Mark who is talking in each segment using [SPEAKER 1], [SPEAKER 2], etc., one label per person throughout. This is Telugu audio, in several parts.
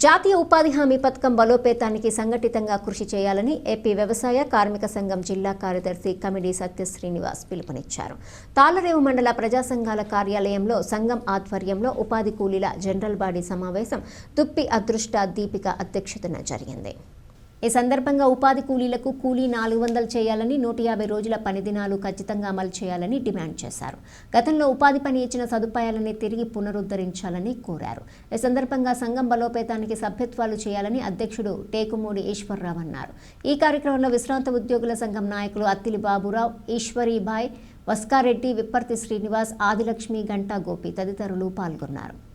[SPEAKER 1] జాతీయ ఉపాధి హామీ పథకం బలోపేతానికి సంఘటితంగా కృషి చేయాలని ఏపీ వ్యవసాయ కార్మిక సంఘం జిల్లా కార్యదర్శి కమిడి సత్య శ్రీనివాస్ పిలుపునిచ్చారు. తాళరేవు మండల ప్రజా సంఘాల కార్యాలయంలో సంఘం ఆధ్వర్యంలో ఉపాధి కూలీల జనరల్ బాడీ సమావేశం తుప్పి అదృష్ట దీపిక అధ్యక్షతన జరిగింది. ఈ సందర్భంగా ఉపాధి కూలీలకు కూలీ నాలుగు వందలు చేయాలని నూట యాభై రోజుల పని దినాలు ఖచ్చితంగా అమలు చేయాలని డిమాండ్ చేశారు. గతంలో ఉపాధి పని ఇచ్చిన సదుపాయాలని తిరిగి పునరుద్ధరించాలని కోరారు. ఈ సందర్భంగా సంఘం బలోపేతానికి సభ్యత్వాలు చేయాలని అధ్యక్షుడు టేకుమూడి ఈశ్వర్రావు అన్నారు. ఈ కార్యక్రమంలో విశ్రాంత ఉద్యోగుల సంఘం నాయకులు అత్తిలి బాబురావు ఈశ్వరీబాయ్ వస్కారెడ్డి విప్పర్తి శ్రీనివాస్ ఆదిలక్ష్మి గంటా గోపి తదితరులు పాల్గొన్నారు.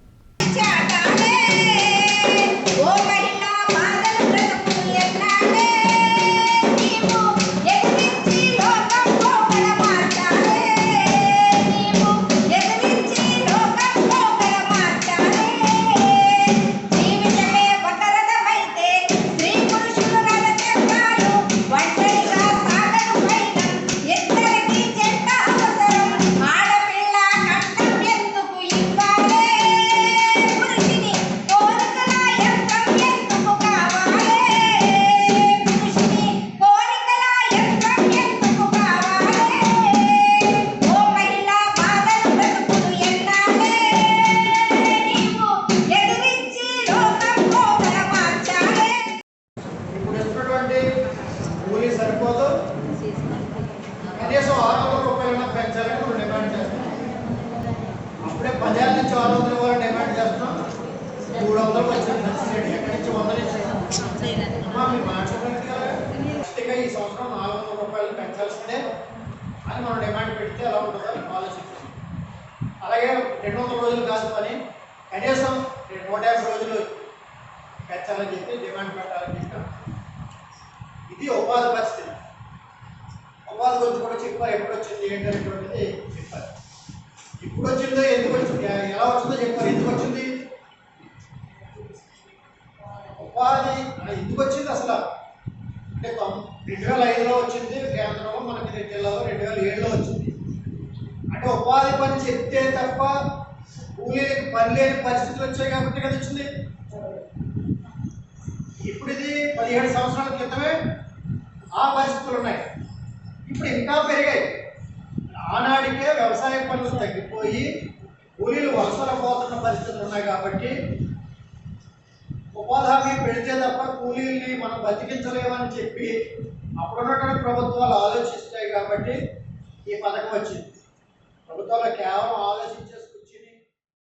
[SPEAKER 2] పదేళ్ళ నుంచి ఆరు వందల ఇవ్వాలని డిమాండ్ చేస్తున్నాం. మూడు వందలు వచ్చింది. సబ్సిడీ ఎక్కడి నుంచి వందలు ఇచ్చాం మీరు మాట్లాడండి కదా. ఈ సంవత్సరం నాలుగు వందల రూపాయలు పెంచాల్సిందే అని మనం డిమాండ్ పెడితే ఎలా ఉంటుందో ఆలోచించాం అలాగే రెండు వందల రోజులు కాదు పని. కనీసం నూట యాభై రోజులు పెంచాలని చెప్పి డిమాండ్ పెట్టాలని చెప్పాం ఇది ఉపాధి పరిస్థితి. ఉపాధి గురించి కూడా చెప్పారు. ఎప్పుడు వచ్చింది ఏంటనేటువంటిది చెప్పారు. ఇప్పుడు వచ్చిందో ఎలా వచ్చిందో చెప్పారు ఎందుకు వచ్చింది? ఉపాధి ఎందుకు వచ్చింది అసలు? అంటే రెండు వేల ఐదులో వచ్చింది కేంద్రంలో మనకి రెండు జిల్లాలో రెండు వేల ఏడులో వచ్చింది. అంటే ఉపాధి పని చెప్తే తప్ప కూలీలకి పని లేని పరిస్థితులు వచ్చాయి కాబట్టి కదా వచ్చింది. ఇప్పుడు ఇది పదిహేడు సంవత్సరాల క్రితమే ఆ పరిస్థితులు ఉన్నాయి. ఇప్పుడు ఇంకా పెరిగాయి. ఆనాడికే వ్యవసాయ పనులు తగ్గిపోయి కూలీలు వలసలు పోతున్న పరిస్థితులు ఉన్నాయి కాబట్టి ఉపాధి హామీ పెడితే తప్ప కూలీల్ని మనం బతికించలేమని చెప్పి అప్పుడున్నటువంటి ప్రభుత్వాలు ఆలోచిస్తాయి కాబట్టి ఈ పథకం వచ్చింది. ప్రభుత్వాలు కేవలం ఆలోచించే